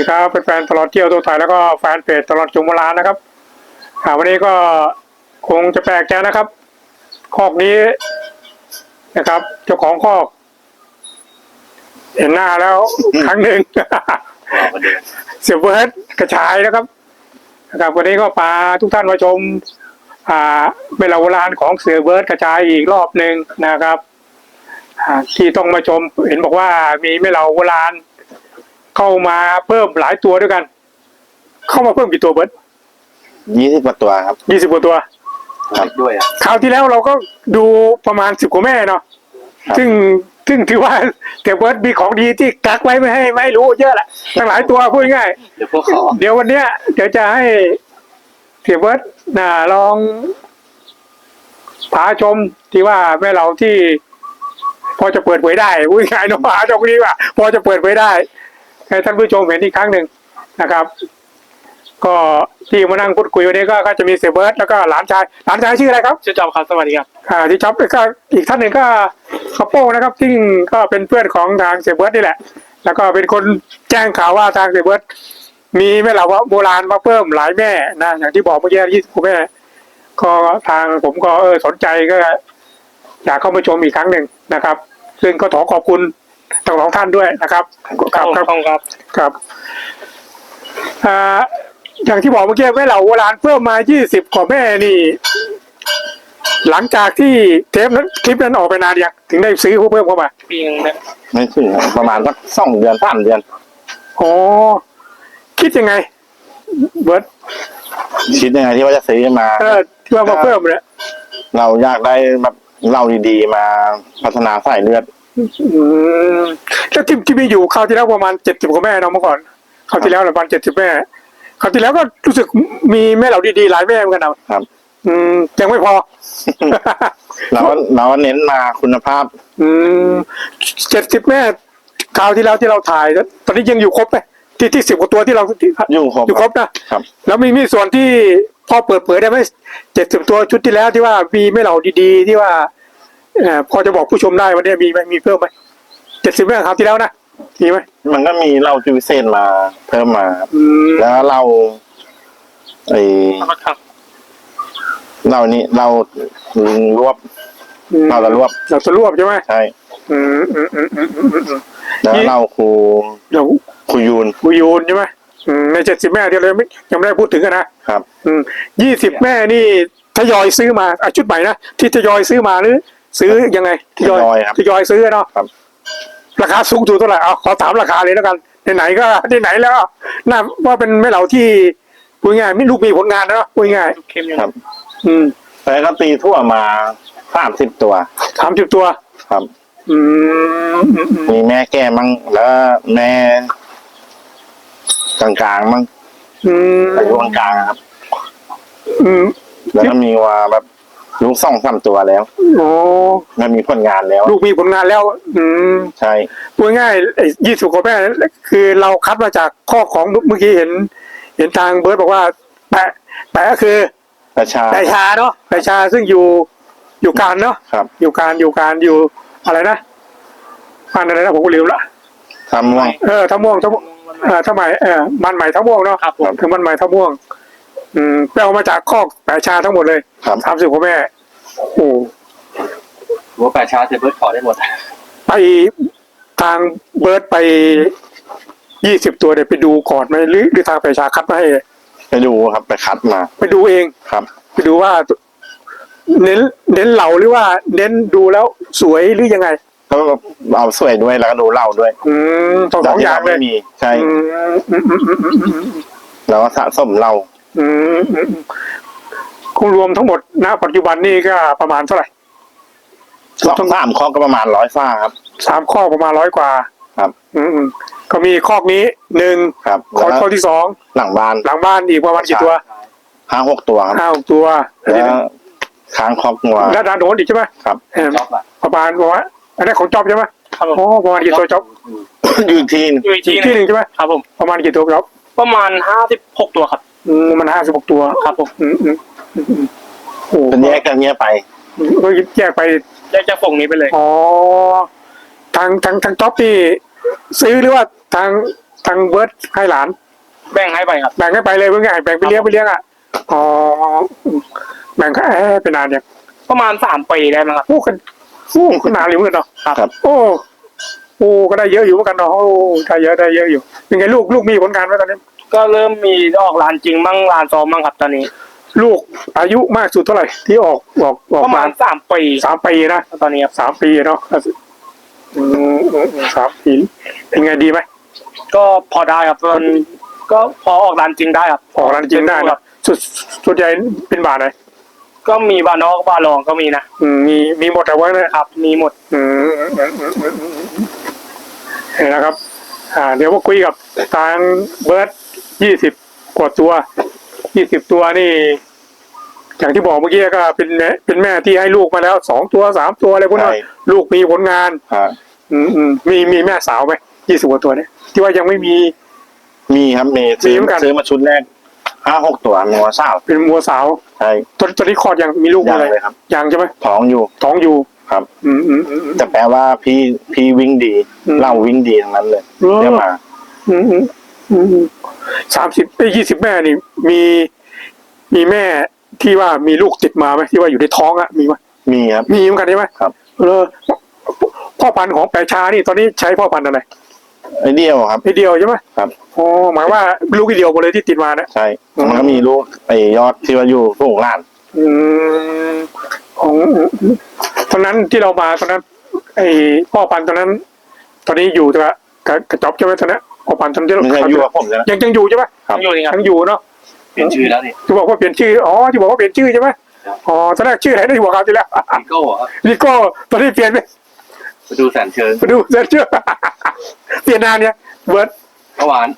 สวัสดีครับเป็นแฟนตลอดเที่ยวตัวไทยแล้วก็แฟนเพจตลอดจุมโบราณนะครับอ่าวันนี้ก็คงจะแปลกใจนะครับ คอกนี้นะครับ เจ้าของคอก เห็นหน้าแล้วครั้งหนึ่งเสียเบิร์ดกระชายนะครับนะครับ วันนี้ก็พาทุกท่านมาชม อ่าเวลาโบราณของเสือเบิร์ดกระจายอีกรอบหนึ่งนะครับอ่าที่ต้องมาชมเห็นบอกว่ามีแม่เหล่าโบราณ เข้ามาเพิ่มหลายตัวด้วยกัน เข้ามาเพิ่มกี่ตัวเบิร์ดยี่สิบกว่าตัวครับยี่สิบกว่าตัวครับด้วยอะคราวที่แล้วเราก็ดูประมาณสิบกว่าแม่เนาะครับซึ่งซึ่งถือว่าเก็บเบิร์ดมีของดีที่กักไว้ไม่ให้ไม่ให้รู้เยอะแหละตั้งหลายตัวพูดง่ายเดี๋ยวพวกเขาเดี๋ยววันเนี้ยเดี๋ยวจะให้เสียเบิร์ดนะลองพาชมที่ว่าแม่เราที่ พอจะเปิดเผยได้พูดง่ายๆเนาะพาชมนี้ว่า พอจะเปิดเผยได้ ให้ท่านผู้ชมเห็นอีกครั้งหนึ่งนะครับ ก็ที่มานั่งพูดคุยวันนี้ก็ก็จะมีเสียเบิร์ดแล้วก็หลานชายหลานชายชื่ออะไรครับชื่อจอมครับสวัสดีครับอ่าที่ช็อปก็อีกท่านหนึ่งก็คาโป้นะครับซึ่งก็เป็นเพื่อนของทางเสียเบิร์ดนี่แหละ แล้วก็เป็นคนแจ้งข่าวว่าทางเสียเบิร์ดมีแม่เหล่าโบราณมาเพิ่มหลายแม่นะอย่างที่บอกเมื่อกี้ยี่สิบกว่าแม่ก็ทางผมก็เออสนใจก็อยากเข้ามาชมอีกครั้งหนึ่งนะครับ ซึ่งก็ขอขอบคุณ ทั้งสองท่านด้วยนะครับครับครับขอบคุณครับครับอ่าอย่างที่บอกเมื่อกี้แม่เหล่าโบราณเพิ่มมา 20 กว่าแม่นี่ หลังจากที่เทปนั้นคลิปนั้นออกไปนานยังถึงได้ซื้อเพิ่มเข้ามาปีนึงนะไม่ถึงครับประมาณสักสองเดือนสามเดือนอ๋อคิดยังไง เบิร์ดคิดยังไงที่ว่าจะซื้อมาเออที่ว่ามาเพิ่มเนี่ยเราอยากได้แบบเราดีๆมาพัฒนาสายเลือด อืมแล้วที่ที่มีอยู่คราวที่แล้วประมาณเจ็ดสิบกว่าแม่เนาะเมื่อก่อนคราวที่แล้วประมาณเจ็ดสิบแม่คราวที่แล้วก็รู้สึกมีแม่เหล่าดีๆหลายแม่เหมือนกันนะครับ อืมยังไม่พอ เราก็เราก็เน้นมาคุณภาพ อืมเจ็ดสิบแม่คราวที่แล้วที่เราถ่ายแล้วตอนนี้ยังอยู่ครบไหมที่ที่สิบกว่าตัวที่เราที่อยู่ครบอยู่ครบนะครับ แล้วมีมีส่วนที่พอเปิดเผยได้ไหมเจ็ดสิบตัวชุดที่แล้วที่ว่ามีไม่เหล่าดีๆ ที่ว่าเอ่อ พอจะบอกผู้ชมได้วันนี้มีไหมมีเพิ่มไหมเจ็ดสิบแม่คราวที่แล้วนะมีไหมมันก็มีเราจุวิเศษมาเพิ่มมาครับอืมแล้วเราไอครับเรานี่เราลิงรวบเราจะรวบเราจะรวบใช่ไหมใช่อืมอืมอืมอืมอืมอืมอืมแล้วเราครูเดี๋ยวครูยูนกุยูนใช่ไหมอืมในเจ็ดสิบแม่ที่เรายังไม่ยังไม่ได้พูดถึงกันนะครับอืมยี่สิบแม่นี่ทยอยซื้อมาอะชุดใหม่นะที่ทยอยซื้อมาหรือ ซื้อยังไงทยอยทยอยครับทยอยซื้อเนาะครับ ราคาสูงสุดเท่าไหร่เอาขอถามราคาเลยแล้วกันไหนๆก็ไหนๆแล้วน่าว่าเป็นแม่เหล่าที่พูดง่ายไม่ลูกมีผลงานนะเนาะพูดง่ายลูกเค็มอยู่ครับ อืมแล้วก็ตีทั่วมาสามสิบตัวสามสิบตัว ครับ อืมอืมอืมมีแม่แก่มั่งแล้วแม่กลางๆมั่งอืมอายุกลางๆครับ อืมแล้วก็มีว่าแบบ ลูกสองสามตัวแล้วโอ้มันมีผลงานแล้ว ลูกมีผลงานแล้ว อืมใช่ พูดง่ายยี่สิบกว่าแม่คือเราคัดมาจากข้อของเมื่อกี้เห็น เห็นทางเบิร์ดบอกว่า แปะแปะก็คือประชาแปะชาเนาะแปะชาซึ่งอยู่อยู่การเนาะครับ อยู่การอยู่การอยู่อะไรนะพันอะไรนะผมก็ลืมละทำม่วงเออทั้งม่วงทั้งม่วงเออทั้งใหม่เออมันใหม่ทั้งม่วงเนาะครับผมคือมันใหม่ทั้งม่วง อืมไปเอามาจากข้อแปะชาทั้งหมดเลยครับ สามสิบกว่าแม่ โอ้หัวแปดชาเซเบิร์ตขอได้หมด ไปทางเบิร์ดไปยี่สิบตัวเนี่ยไปดูก่อนไหมหรือหรือทางแปะชาคัดมาให้ไปดูครับไปคัดมาไปดูเอง ครับ ไปดูว่า เน้นเน้นเหล่าหรือว่า เน้นดูแล้วสวยหรือยังไง ก็เอาสวยด้วยแล้วก็ดูเหล่าด้วยอืมสองสองอย่างเลไม่ยมีใช่อืมอืมอืมอืมอืมอืม แล้วก็สะสมเหล่า อืมอืมอืมคงรวมทั้งหมดณปัจจุบันนี่ก็ประมาณเท่าไหร่สองสามข้อก็ประมาณร้อยฝ้าครับสามข้อประมาณร้อยกว่า ครับ อืมก็มีข้อนี้หนึ่งครับข้อแล้วข้อที่สองหลังบ้านหลังบ้านอีกประมาณกี่ตัวห้าหกตัวครับห้าหกตัวแล้วค้างคอกงัวแล้วดานโน้นอีกใช่ไหมครับประมาณประมาณอันนี้ของจอบใช่ไหมครับผโอ้มประมาณกี่ตัวจอบอยู่ทีนอยู่อีกอีทีกที่หนึ่งใช่ไหมครับผมประมาณกี่ตัวครับ ประมาณห้าสิบหกตัวครับ มมันห้าสิบหกตัวครับผมอืมอืมอืมอืมโอ้เป็นแยกกันเงี้ยไป ก็แยกไปแยกจากฝั่งนี้ไปเลย อ๋อทางทางทางจ็อบที่ซื้อหรือว่าทางทางเบิร์ดให้หลาน แบ่งให้ไปครับ แบ่งให้ไปเลยเพื่อนไงแบ่งไปเลี้ยงไปเลี้ยงอะอ๋อแบ่งให้เอ๊ะเป็นนานเนี่ยประมาณสามปีได้มั้งครับโอ้กันโอ้ขนาดเลยเหมือนกันเนาะครับ โอ้โอ้ก็ได้เยอะอยู่เหมือนกันเนาะโอ้ได้เยอะได้เยอะอยู่เป็นไงลูกลูกมีผลงานไหมตอนนี้ ก็เริ่มมีออกร้านจริงบ้างร้านซ้อมบ้างครับตอนนี้ ลูกอายุมากสุดเท่าไหร่ที่ออกออกออกประมามาณสามปีสามปีนะตอนนี้ครับสามปีเนาะอืมอืมอืมสามปีเป็นไงดีไหมก็พอได้ครับมันก็พอออกร้านจริงได้ครับออกร้านจริงได้คนะรับสุดส่วนใหญ่เป็นบาทไหนก็มีบานอกบานรองก็มีนะอืมมีมีหมดแต่ว่าเนี่ย ครับ มีหมด อืมอืมอืมอืมอืมอืมเห็นนะครับ อ่า เดี๋ยวมาคุยกับทางเบิร์ด ยี่สิบกว่าตัวยี่สิบตัวนี่ อย่างที่บอกเมื่อกี้ก็เป็นแม่เป็นแม่ที่ให้ลูกมาแล้วสองตัวสามตัวอะไรพวกนั้นใช่ลูกมีผลงานครับอืมอืมมีมีแม่สาวไหมยี่สิบกว่าตัวเนี่ยที่ว่ายังไม่มี มีครับมีซื้อมีเหมือนกันซื้อมาชุดแรกห้าหกตัวมีวัวสาวเป็นมัวสาวใช่ตอนตอนนี้คลอดยังมีลูกยังอะไรเลยครับยังใช่ไหมท้องอยู่ท้องอยู่ครับ อืมอืมอืมอืมแต่แปลว่าพี่พี่วิ่งดีอืมเล่าวิ่งดีทั้งนั้นเลยเหรอเรียกมา อืมอืมอืมอืม สามสิบไอ้ยี่สิบแม่นี่มีมีแม่ที่ว่ามีลูกติดมาไหมที่ว่าอยู่ในท้องอะมีไหมมีครับ มีเหมือนกันใช่ไหมครับเออพ่อพันธุ์ของแปรชานี่ตอนนี้ใช้พ่อพันธุ์อะไรไอเดียวครับไอเดียวใช่ไหมครับอ๋อหมายว่าลูกไอเดียวหมดเลยที่ติดมาเนี่ยใช่อืมมันก็มีลูกไอยอดที่ว่าอยู่สูงล้านอืมของตอนนั้นที่เรามาตอนนั้น ไอพ่อพันธุ์ตอนนั้น ตอนนี้อยู่กับกับกระจอบใช่ไหมตอนนั้น พ่อพันธุ์ตอนที่เราไม่ใช่อยู่กับผมใช่ไหม ยังยังอยู่ใช่ไหมครับอยู่นี่ครับ ยังอยู่เนาะเปลี่ยนชื่อแล้วนี่ที่บอกว่าเปลี่ยนชื่ออ๋อที่บอกว่าเปลี่ยนชื่อใช่ไหมครับ อ๋อตอนแรกชื่ออะไรนะที่บอกคราวที่แล้วอีโก้ครับนี่ก็ตอนนี้เปลี่ยนไปไปดูแสนเชิงไปดูเซ็นชื่อ เปลี่ยนนานเนี่ยเบิร์ด เมื่อวาน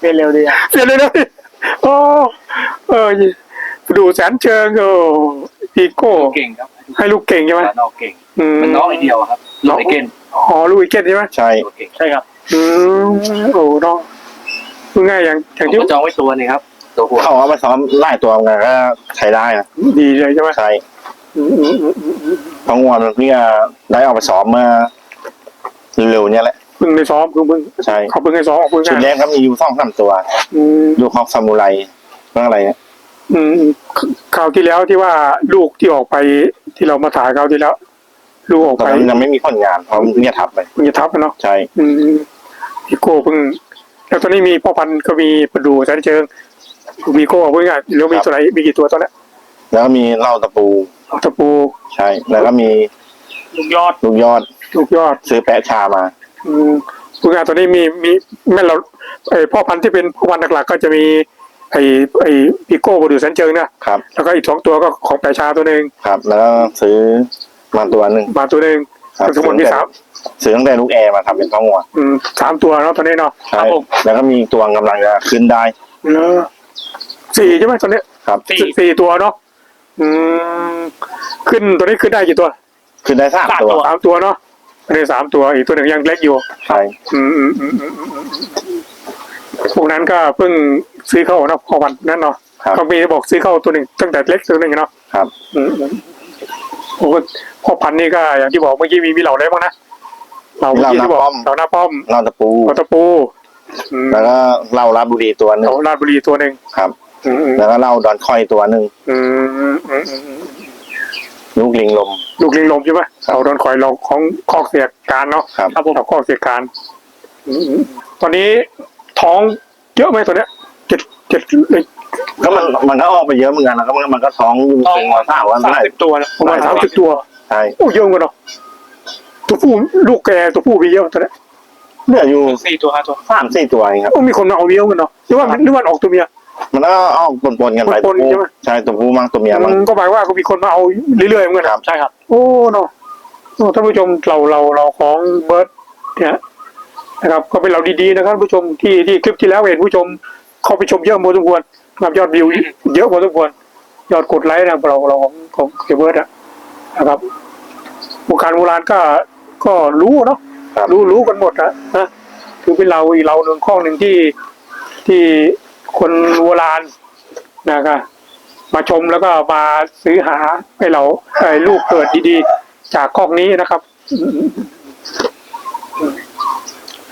เป็นเร็วดีอะเปลี่ยนเลยนะโอ้เออไปดูแสนเชิงโอ้อีโก้ เก่งครับ ให้ลูกเก่งใช่ไหมร้านนอกเก่งอืมมันน้องไอเดียวอะครับลูกไอเก่งอ๋อลูกอีเกนใช่ไหมใช่ตัวเก่งใช่ครับอืมโอ้น้องพูดง่ายอย่างอผย่างมที่ก็จองไว้ตัวหนึงครับตัวหัวเขาเอาไปซ้อมไล่ตัวไงก็ใช้ได้นะดีเลยใช่ไหมใช่อืมอืมอืมอืมอืมเพราะงวนมันเพิ่งจะได้เอาไปซ้อมเมื่อเร็วๆเนี่ยแหละเพิ่งได้ซ้อมเพิ่งเพิ่งใช่เขาเพิ่งให้ซ้อมออกเพิ่งชุดแรง่ายกก็มีอยู่สองสามตัวอืมลูกฮอกซามูไรเรื่องอะไรเนี่ย อืมคราวที่แล้วที่ว่าลูกที่ออกไปที่เรามาถ่ายคราวที่แล้ว ลูกออกตอนไปนั้นยังไม่มีผลงานเพราะมันเพิ่งจะทับไปเพิ่งจะทับอะเนาะใช่ อืมพี่โก้เพิ่ง แล้วตอนนี้มีพ่อพันธุ์ก็มีประดูแสนเชิงมีโก้เพิ่งอะแล้วมีตัวไหนมีกี่ตัวตอนนี้แล้วก็มีเหล่าตะปูเอาตะปูใช่ แล้วก็มีลูกยอดลูกยอดลูกยอด ซื้อแปะชามา อืมเพิ่งอะตอนนี้มีมีแม่เราไอพ่อพันธุ์ที่เป็นพ่อพันธุ์หลักๆก็จะมี ไอไอพี่โก้ประดูแสนเชิงนะครับ แล้วก็อีกสองตัวก็ของแปรชาตัวหนึ่งครับ แล้วก็ซื้อมาตัวหนึ่งมาตัวหนึ่งครับทั้งหมดมีสามซื้อตั้งแต่ลูกแอร์มาทำเป็นท้องวัวอืมสามตัวเนาะตอนนี้เนาะใช่แล้วก็มีตัวกำลังจะขึ้นได้เนอะสี่ใช่ไหมตอนนี้ครับสี่สี่ตัวเนาะอืมขึ้นตัวนี้ขึ้นได้กี่ตัว ขึ้นได้สามสามตัวตัวสามตัวเนาะอันนี้สามตัวอีกตัวหนึ่งยังเล็กอยู่ใช่อืมอืมอืมอืมอืมพวกนั้นก็เพิ่ง ซื้อเข้าเนาะพอวันนั้นเนาะครับเขามีบอกซื้อเข้าตัวหนึ่งตั้งแต่เล็กตัวหนึ่งเนาะครับอืมอืมโอ้โหพ่อพันธุ์นี่ก็อย่างที่บอกเมื่อกี้มีมีเหล่าอะไรบ้างนะเหล่าเมื่อกี้ที่บอกเหล่าหน้าป้อมเหล่าตะปูเหล่าตะปูอืมแล้วก็เหล่าลาดบุรีตัวหนึ่เหงล่าราชบุรีตัวหนึ่งครับ อืมอืมแล้วก็เหล่าดอนคอยตัวหนึ่งอืมอืมอืมอืมลูกลิงลม ลูกลิงลมใช่ไหมเราโดนคอยเราของคอกเสียการเนาะครับ ครับผมเราคอกเสียการอืมตอนนี้ท้องเยอะไหมตัวเนี้ยเจ็ดเจ็ดเลยก็มันมันก็ออกไปเยอะเหมือนกันแล้วก็มันมันก็ท้องอยู่ท้องเป็นวันสามวันสามเท่าไหร่สิบตัวนะประมาณสามสิบตัวใช่โอ้เยอะกันเนาะตัวผู้ลูกแกตัวผู้มีเยอะตัวเนี้ยเหลืออยู่สี่ตัวห้าตัว สามสี่ตัวเองครับ โอ้มีคนมาเอาเยอะกันเนาะหรือว่าหรือว่าออกตัวเมีย มันก็ออกปนๆกันไปปนๆตัวผู้ใช่ไหม ใช่ตัวผู้มั่งตัวเมียมั่งอืมก็หมายว่าก็มีคนมาเอาเรื่อยๆเหมือนกันครับ ใช่ครับ โอ้เนาะโอ้ท่านผู้ชมเราเราเราของเบิร์ดเนี่ยนะครับ ก็เป็นเราดีๆนะครับท่านผู้ชมที่ที่คลิปที่แล้วเห็นผู้ชม เข้าไปชมเยอะพอสมควรนะครับยอดวิวเยอะพอสมควรยอดกดไลค์นะเราเราของของเบิร์ดอะนะครับวงการโบราณก็ก็รู้เนาะครับรู้รู้กันหมดนะนะคือเป็นเราอีกเราหนึ่งข้อหนึ่งที่ที่คนโบราณนะครับมาชมแล้วก็มาซื้อหาให้เราให้ลูกเกิดดีๆ จากข้อกนี้นะครับ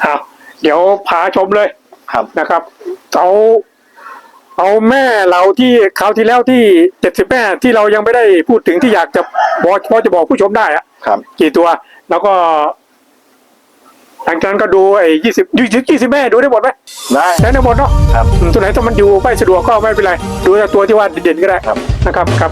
อะเดี๋ยวพาชมเลยครับนะครับ เอาเอาแม่เราที่คราวที่แล้วที่เจ็ดสิบแม่ที่เรายังไม่ได้พูดถึงที่อยากจะบอกพอจะบอกผู้ชมได้อะครับ กี่ตัว แล้วก็หลังจากนั้นก็ดูไอ้ยี่สิบยี่สิบแม่ดูได้หมดไหมได้ใช้ได้หมดเนาะครับอืมตัวไหนถ้ามันอยู่ไม่สะดวกก็ไม่เป็นไร ดูแต่ตัวที่ว่าเด่นๆก็ได้ครับนะครับครับ